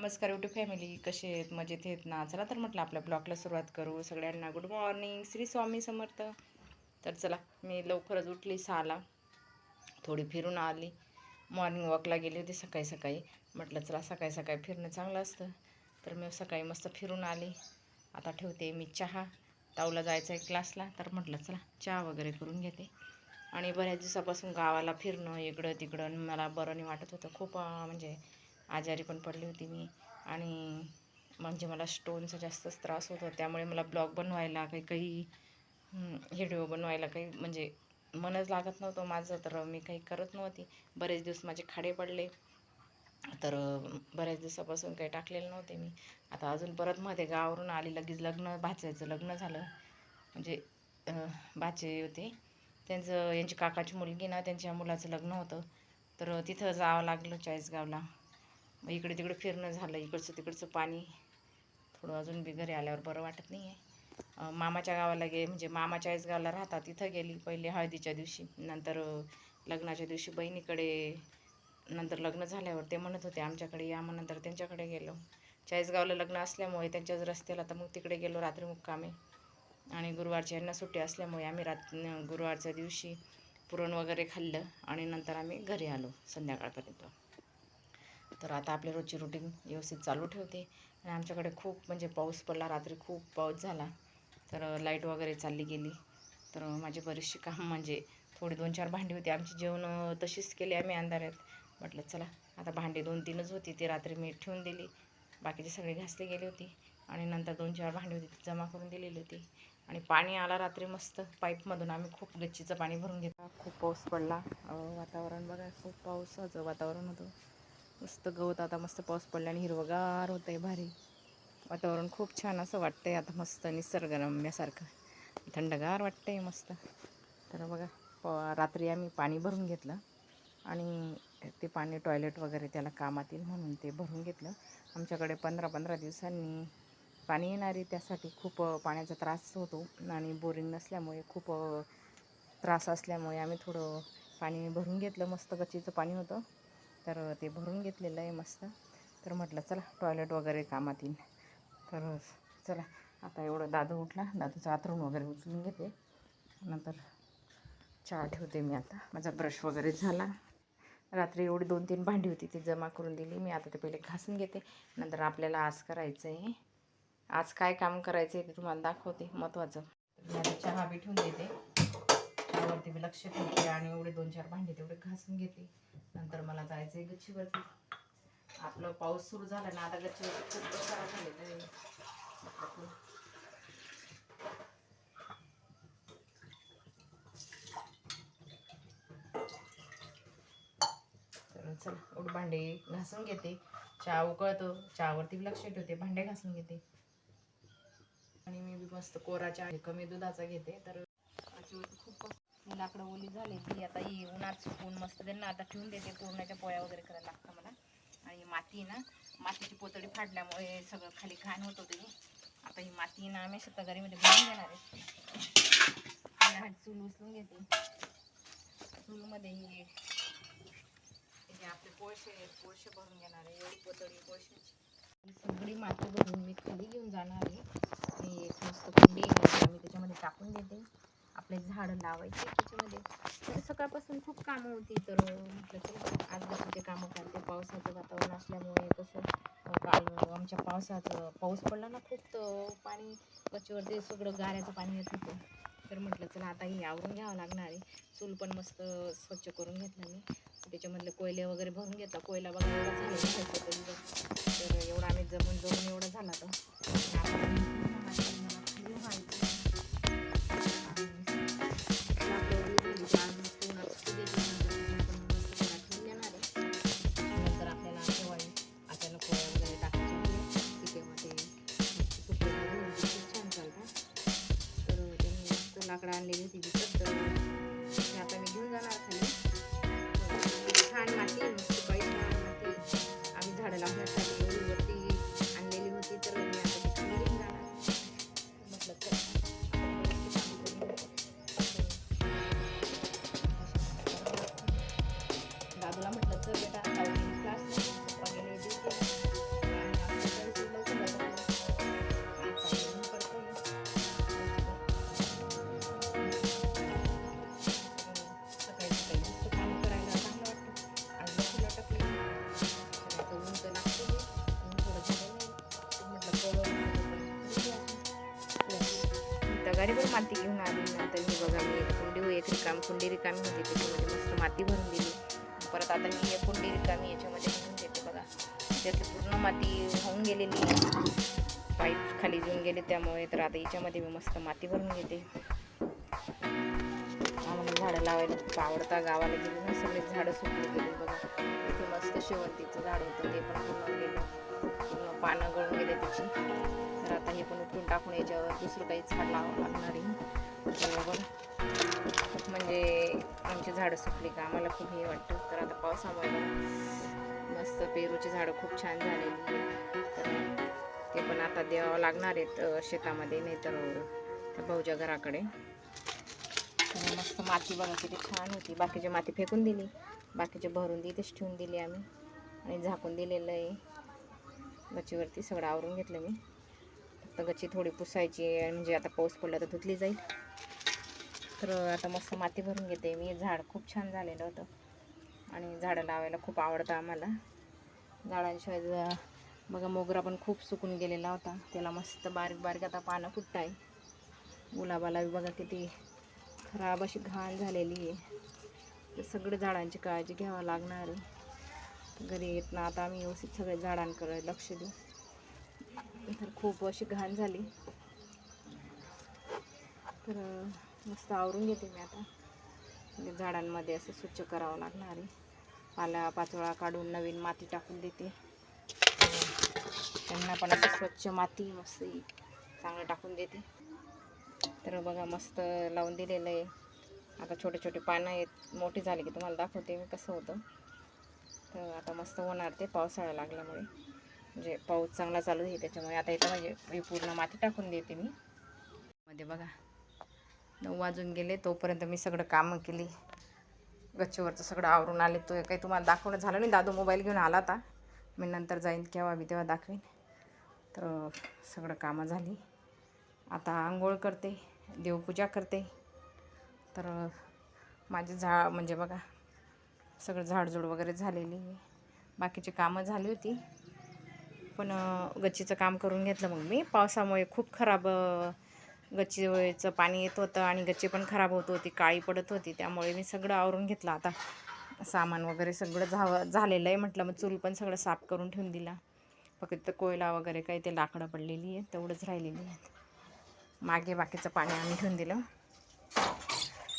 नमस्कार YouTube family कसे आहेत? मजेत आहेत ना? चला तर म्हटलं आपल्या ब्लॉगला सुरुवात करू. सगळ्यांना गुड मॉर्निंग श्री स्वामी समर्थ. तर चला मी लवकरच उठली सहाला. थोडी फिरून आली. मॉर्निंग वॉकला गेली होती सकाळी सकाळी. म्हटलं चला सकाळी सकाळी फिरणं चांगलं असतं. तर मी सकाळी मस्त फिरून आली. आता ठेवते मी चहा. ताऊला जायचं आहे क्लासला तर म्हटलं चला चहा वगैरे करून घेते. आणि बऱ्याच दिवसापासून गावाला फिरणं इकडं तिकडं. मला बरं नाही वाटत होतं. खूप म्हणजे आजारी पण पडली होती मी. आणि म्हणजे मला स्टोनचा जास्तच त्रास होतो त्यामुळे मला ब्लॉग बनवायला काही काही व्हिडिओ बनवायला काही म्हणजे मनच लागत नव्हतं माझं. तर मी काही करत नव्हती. बरेच दिवस माझे खाडे पडले. तर बऱ्याच दिवसापासून काही टाकलेलं नव्हते मी. आता अजून परत मध्ये गावावरून आली. लगेच लग्न भाच्याचं लग्न झालं. म्हणजे भाचे होते. त्यांचं यांची काकाची मुलगी ना त्यांच्या मुलाचं लग्न होतं. तर तिथं जावं लागलं चाळीसगावला. मग इकडे तिकडे फिरणं झालं इकडचं तिकडचं पाणी. थोडं अजून बी घरी आल्यावर बरं वाटत नाही आहे मामाच्या गावाला गे म्हणजे मामा गावाला राहतात तिथं गेली पहिले हळदीच्या दिवशी. नंतर लग्नाच्या दिवशी बहिणीकडे नंतर लग्न झाल्यावर ते म्हणत होते आमच्याकडे या मग नंतर त्यांच्याकडे गेलो. चाळीसगावला लग्न असल्यामुळे त्यांच्याच रस्त्याला तर मग तिकडे गेलो रात्री मुक्कामी. आणि गुरुवारची यांना सुट्टी असल्यामुळे आम्ही रात गुरुवारच्या दिवशी पुरण वगैरे खाल्लं आणि नंतर आम्ही घरी आलो संध्याकाळपर्यंत. तर आता आपली रोजची रुटीन व्यवस्थित चालू ठेवते. आणि आमच्याकडे खूप म्हणजे पाऊस पडला रात्री खूप पाऊस झाला. तर लाइट वगैरे चालली गेली. तर माझे बरेचसे काम म्हणजे थोडी दोन चार भांडी होती. आमची जेवण तशीच केली आम्ही अंधारात. म्हटलं चला आता भांडी दोन तीनच होती. ती रात्री मी ठेवून दिली. बाकीचे सगळी घासले गेली होती. आणि नंतर दोन चार भांडी होती ती जमा करून दिलेली होती. आणि पाणी आला रात्री मस्त. पाईपमधून आम्ही खूप गच्चीचं पाणी भरून घेतलं. खूप पाऊस पडला. वातावरण बघा खूप पावसाचं वातावरण होतं. मस्त गवत आता मस्त पाऊस पडला आणि हिरवगार होतं आहे भारी. वातावरण खूप छान असं वाटतंय आता मस्त निसर्गरम्यासारखं. थंडगार वाटतंय मस्त. तर बघा प रात्री आम्ही पाणी भरून घेतलं आणि ते पाणी टॉयलेट वगैरे त्याला कामात येईल म्हणून ते भरून घेतलं. आमच्याकडे पंधरा पंधरा दिवसांनी पाणी येणारी त्यासाठी खूप पाण्याचा त्रास होतो आणि बोरिंग नसल्यामुळे खूप त्रास असल्यामुळे आम्ही थोडं पाणी भरून घेतलं. मस्त गच्चीचं पाणी होतं. तर ते भरून घेतलेलं आहे मस्त. तर म्हटलं चला टॉयलेट वगैरे कामात येईल. तर चला आता एवढं दादू उठला. दादूचं आतरून वगैरे उचलून घेते. नंतर चहा ठेवते मी आता. माझा ब्रश वगैरे झाला. रात्री एवढी दोन तीन भांडी होती ती जमा करून दिली मी. आता ते पहिले घासून घेते. नंतर आपल्याला आज करायचं आहे आज काय काम करायचं आहे ते तुम्हाला दाखवते. महत्त्वाचं मी आता चहा बी ठेवून देते. त्यावरती मी लक्ष ठेवते आणि एवढे दोन चार भांडे तेवढे घासून घेते. नंतर मला जायचं आहे गच्चीवरती. आपलं पाऊस सुरू झाला ना आता गच्चीवरती खूप खराब झाले तर. एवढे भांडे घासून घेते. चहा उकळतो चहावरती बी लक्ष ठेवते भांडे घासून घेते. आणि मी बी मस्त कोरा चहा कमी दुधाचा घेते तर खूप खूप लाकडं ओली झाली ती आता ही उन्हात सुकून मस्त त्यांना आता ठेवून देते पूर्णाच्या पोळ्या वगैरे करायला लागतं मला. आणि माती ना मातीची पोतळी फाडल्यामुळे सगळं खाली घाण होत होती आता ही माती ना आम्ही शेतकरीमध्ये भरून घेणार आहे. आणि चूल उचलून घेते. चूलमध्ये ही आपले कोळशे आहेत, कोळशे भरून घेणार आहे एवढी पोतळी कोळशाची सगळी माती भरून मी खाली घेऊन जाणार आहे. आणि एक मस्त कुंडी आम्ही त्याच्यामध्ये टाकून देते. आपले झाडं लावायचे त्याच्यामध्ये. तर सकाळपासून खूप कामं होती तर म्हटलं चला आज ते कामं करते. पावसाचं वातावरण असल्यामुळे कसं काल आमच्या पावसाचं पाऊस पडला ना खूप तर पाणी गच्चीवरती सगळं गाऱ्याचं पाणी येत होतं. तर म्हटलं चला आता हे आवरून घ्यावं लागणार आहे. चूल पण मस्त स्वच्छ करून घेतलं मी. त्याच्यामधले कोयले वगैरे भरून घेतला. कोयला बघा एवढा झाला तर एवढा आम्ही जमून जमून एवढा झाला तर घरी पण माती घेऊन आली. नंतर मी बघा मी एक कुंडी एक रिकाम कुंडी रिकामी होती. त्याच्यामध्ये मस्त माती भरून दिली. परत आता मी एक कुंडी रिकामी याच्यामध्ये भरून देते बघा. त्याची पूर्ण माती होऊन गेलेली पाईप खाली घेऊन गेले त्यामुळे. तर आता याच्यामध्ये मी मस्त माती भरून घेते. आम्हाला झाडं लावायला खूप आवडतं. गावाला गेली ना सगळे झाडं सुकली गेली बघा. इथे मस्त शेवंतीचं झाड होतं ते पण पूर्ण गेलं. पानं गळून गेले त्याची. तर आता हे पण उकळून टाकून याच्यावर दुसरं काही झाड लावावं लागणार आहे. तर खूप म्हणजे आमची झाडं सुकली का? आम्हाला खूप हे वाटतं. तर आता पावसामुळे मस्त पेरूची झाडं खूप छान झालेली तर ते पण आता द्यावं लागणार आहेत शेतामध्ये नाही तर त्या भाऊच्या घराकडे. तर मस्त माती बघा किती छान होती. बाकीची माती फेकून दिली. बाकीचे भरून इथेच ठेवून दिली आम्ही. आणि झाकून दिलेलं आहे. गच्चीवरती सगळं आवरून घेतलं मी. फक्त गच्ची थोडी पुसायची म्हणजे आता पाऊस पडला तर धुतली जाईल. तर आता मस्त माती भरून घेते मी. झाड खूप छान झालेलं होतं. आणि झाडं लावायला खूप आवडतं आम्हाला. झाडांशिवाय बघा मोगरा पण खूप सुकून गेलेला होता. त्याला मस्त बारीक बारीक आता पानं फुटत आहे. गुलाबाला बघा किती खराब अशी घाण झालेली आहे. तर सगळे झाडांची काळजी घ्यावं लागणार आहे. घरी येत ना आता आम्ही व्यवस्थित सगळे झाडांकडे लक्ष देऊ. तर खूप अशी घाण झाली. तर मस्त आवरून घेते मी आता. म्हणजे झाडांमध्ये असं स्वच्छ करावं लागणार आहे. पाला पाचोळा काढून नवीन माती टाकून देते. त्यांना पण असं स्वच्छ माती मस्त चांगलं टाकून देते. तर बघा मस्त लावून दिलेलं आहे. आता छोटे छोटे पानं आहेत. मोठी झाले की तुम्हाला दाखवते मी कसं होतं. तर आता मस्त होणार ते पावसाळा लागल्यामुळे. म्हणजे पाऊस चांगला चालू आहे त्याच्यामुळे. आता इथं म्हणजे मी पूर्ण माती टाकून देते मी. मध्ये बघा नऊ वाजून गेले तोपर्यंत मी सगळं कामं केली. गच्चीवरचं सगळं आवरून आले. तो काही तुम्हाला दाखवणं झालं नाही. दादू मोबाईल घेऊन आला आता. मी नंतर जाईन केव्हा मी तेव्हा दाखवेन. तर सगळं कामं झाली. आता आंघोळ करते देवपूजा करते. तर माझे झा म्हणजे बघा सगळं झाडझूड वगैरे झालेली आहे. बाकीची कामं झाली होती. पण गच्चीचं काम करून घेतलं मग मी. पावसामुळे खूप खराब गच्चीचं पाणी येत होतं आणि गच्ची पण खराब होत होती काळी पडत होती. त्यामुळे मी सगळं आवरून घेतलं आता. सामान वगैरे सगळं झावं झालेलं आहे म्हटलं मग चूल पण सगळं साफ करून ठेवून दिला. फक्त कोयला वगैरे काही ते लाकडं पडलेली आहे तेवढंच राहिलेली आहेत. मागे बाकीचं पाणी आम्ही ठेवून दिलं.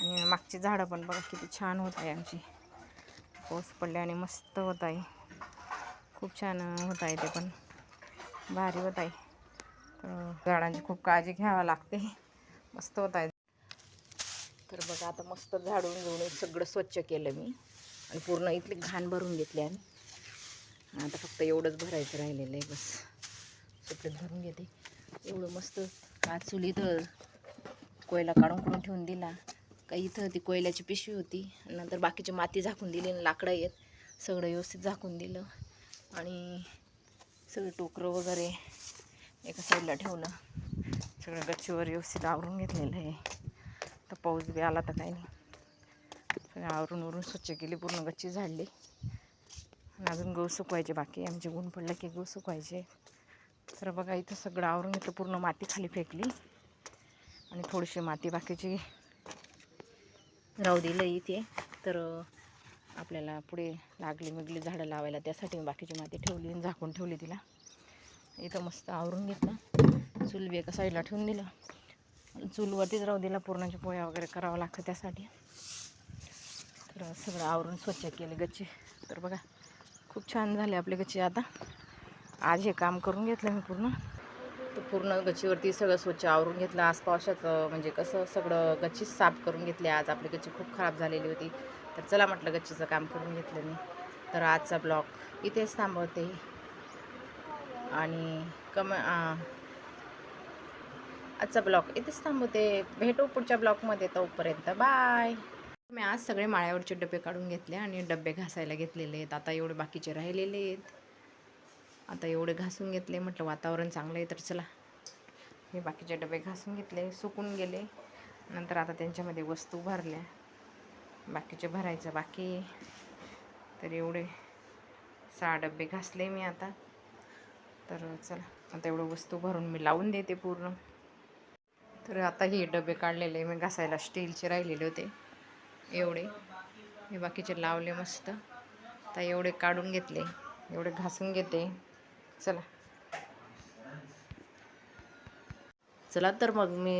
आणि मागची झाडं पण बघा किती छान होत आहे आमची. पाऊस पडल्याने मस्त होत आहे. खूप छान होत आहे ते पण. भारी होत आहे. तर झाडांची खूप काळजी घ्यावी लागते. मस्त होत आहे. तर बघा आता मस्त झाडून घेऊन सगळं स्वच्छ केलं मी. आणि पूर्ण इथली घाण भरून घेतली आणि आता फक्त एवढंच भरायचं राहिलेलं आहे बस. सुपडीत भरून घेते. एवढं मस्त आज चुलीत कोयला काढून काढून ठेवून दिला. काही इथं ती कोयल्याची पिशवी होती. नंतर बाकीची माती झाकून दिली आणि लाकडं येत सगळं व्यवस्थित झाकून दिलं. आणि सगळं टोकरं वगैरे एका साईडला ठेवलं. सगळं गच्चीवर व्यवस्थित आवरून घेतलेलं आहे. तर पाऊस बी आला तर काही नाही. सगळं आवरून उरून स्वच्छ केली पूर्ण गच्ची झाडली. आणि अजून गहू सुकवायचे बाकी आमचे ऊन पडलं की गहू सुकवायचे. तर बघा इथं सगळं आवरून घेतलं पूर्ण माती खाली फेकली. आणि थोडीशी माती बाकीची राहू दिलं इथे तर आपल्याला पुढे लागली मिगली झाडं लावायला त्यासाठी मी बाकीची माती ठेवली आणि झाकून ठेवली तिला. इथं मस्त आवरून घेतलं. चूल बी एका साईडला ठेवून दिलं. चूलवरतीच राहू दिला पुरणाच्या पोळ्या वगैरे करावं लागतं त्यासाठी. तर सगळं आवरून स्वच्छ केले गच्ची. तर बघा खूप छान झाले आपले गच्ची आता. आज हे काम करून घेतलं मी पूर्ण. तर पूर्ण गच्चीवरती सगळं स्वच्छ आवरून घेतलं. आज पावसाचं म्हणजे कसं सगळं गच्चीच साफ करून घेतली. आज आपली गच्ची खूप खराब झालेली होती. तर चला म्हटलं गच्चीचं काम करून घेतलं मी. तर आजचा ब्लॉग इथेच थांबवते. आणि कम आजचा ब्लॉग इथेच थांबवते. भेटू पुढच्या ब्लॉगमध्ये तोपर्यंत. बाय! मी आज सगळे माळ्यावरचे डबे काढून घेतले आणि डबे घासायला घेतलेले आहेत. आता एवढे बाकीचे राहिलेले आहेत. आता एवढे घासून घेतले म्हटलं वातावरण चांगलं आहे तर चला. हे बाकीचे डबे घासून घेतले सुकून गेले. नंतर आता त्यांच्यामध्ये वस्तू भरल्या. बाकीचे भरायचं बाकी तर एवढे सहा डबे घासले मी आता. तर चला आता एवढं वस्तू भरून मी लावून देते पूर्ण. तर आता हे डबे काढलेले मी घासायला स्टीलचे राहिलेले होते. एवढे. हे बाकीचे लावले मस्त. आता एवढे काढून घेतले. एवढे घासून घेते. चला. चला तर मग मी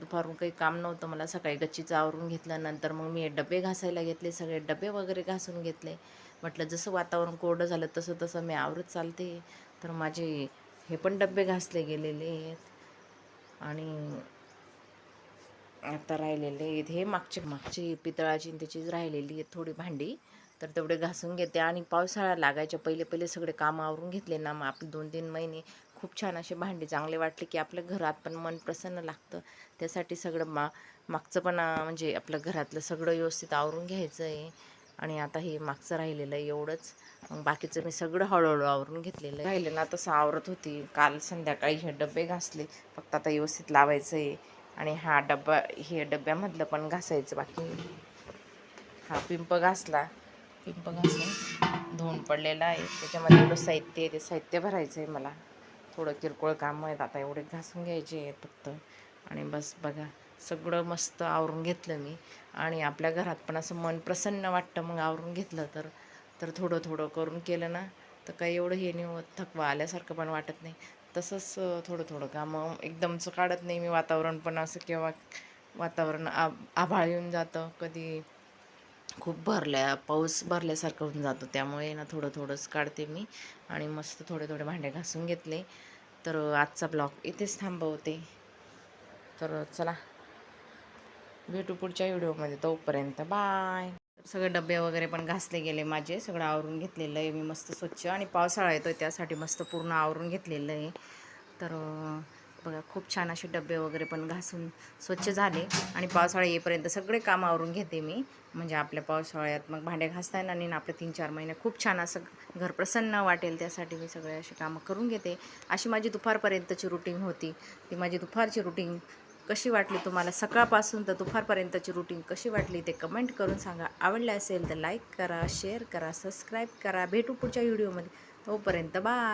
दुपारून काही काम नव्हतं. मला सकाळी गच्चीचं आवरून घेतल्यानंतर मग मी डबे घासायला घेतले. सगळे डबे वगैरे घासून घेतले. म्हटलं जसं वातावरण कोरडं झालं तसं तसं मी आवरत चालते. तर माझे हे पण डबे घासले गेलेले आहेत. आणि आता राहिलेले आहेत. हे मागचे मागची पितळाची त्याचीच राहिलेली आहेत थोडी भांडी. तर तेवढे घासून घेते. आणि पावसाळा लागायच्या पहिले पहिले सगळे कामं आवरून घेतले ना. मग आपले दोन तीन महिने खूप छान असे भांडे चांगले वाटले की आपल्या घरात पण मन प्रसन्न लागतं. त्यासाठी सगळं मा मागचं पण म्हणजे आपलं घरातलं सगळं व्यवस्थित आवरून घ्यायचं आहे आणि आता हे मागचं राहिलेलं आहे एवढंच. मग बाकीचं मी सगळं हळूहळू आवरून घेतलेलं आहे. राहिलं ना तसं आवरत होती. काल संध्याकाळी हे डबे घासले. फक्त आता व्यवस्थित लावायचं आहे आणि हा डब्बा हे डब्यामधलं पण घासायचं बाकी. हा पिंप घासला. बघा धोंड धुवून पडलेला आहे. त्याच्यामध्ये एवढं साहित्य आहे ते साहित्य भरायचं आहे मला. थोडं किरकोळ काम आहेत. आता एवढे घासून घ्यायचे आहेत फक्त. आणि बस बघा सगळं मस्त आवरून घेतलं मी. आणि आपल्या घरात पण असं मन प्रसन्न वाटतं मग आवरून घेतलं तर. तर थोडं थोडं करून केलं ना तर काही एवढं हे नाही होत. थकवा आल्यासारखं पण वाटत नाही. तसंच थोडं थोडं कामं एकदमचं काढत नाही मी. वातावरण पण असं केव्हा वातावरण आ आभाळ येऊन जातं. कधी खूप भरल्या पाऊस भरल्यासारखं होऊन जातो. त्यामुळे ना थोडं थोडंच काढते मी आणि मस्त थोडे थोडे भांडे घासून घेतले. तर आजचा ब्लॉग इथेच थांबवते. तर चला भेटू पुढच्या व्हिडिओमध्ये. तोपर्यंत बाय. सगळे डबे वगैरे पण घासले गेले माझे. सगळं आवरून घेतलेलं आहे. मी मस्त स्वच्छ आणि पावसाळा येतो त्यासाठी मस्त पूर्ण आवरून घेतलेलं आहे. तर बघा खूप छान असे डबे वगैरे पण घासून स्वच्छ झाले. आणि पावसाळा येईपर्यंत सगळे काम आवरून घेते मी. म्हणजे आपल्या पावसाळ्यात मग भांडे घासता येणार नाही आणि आपले तीन चार महिने खूप छान असं घर प्रसन्न वाटेल त्यासाठी मी सगळे असे कामं करून घेते. अशी माझी दुपारपर्यंतची रुटीन होती. ती माझी दुपारची रुटीन कशी वाटली तुम्हाला? सकाळपासून तर दुपारपर्यंतची रुटीन कशी वाटली ते कमेंट करून सांगा. आवडले असेल तर लाईक करा शेअर करा सबस्क्राईब करा. भेटू पुढच्या व्हिडिओमध्ये. तोपर्यंत बाय.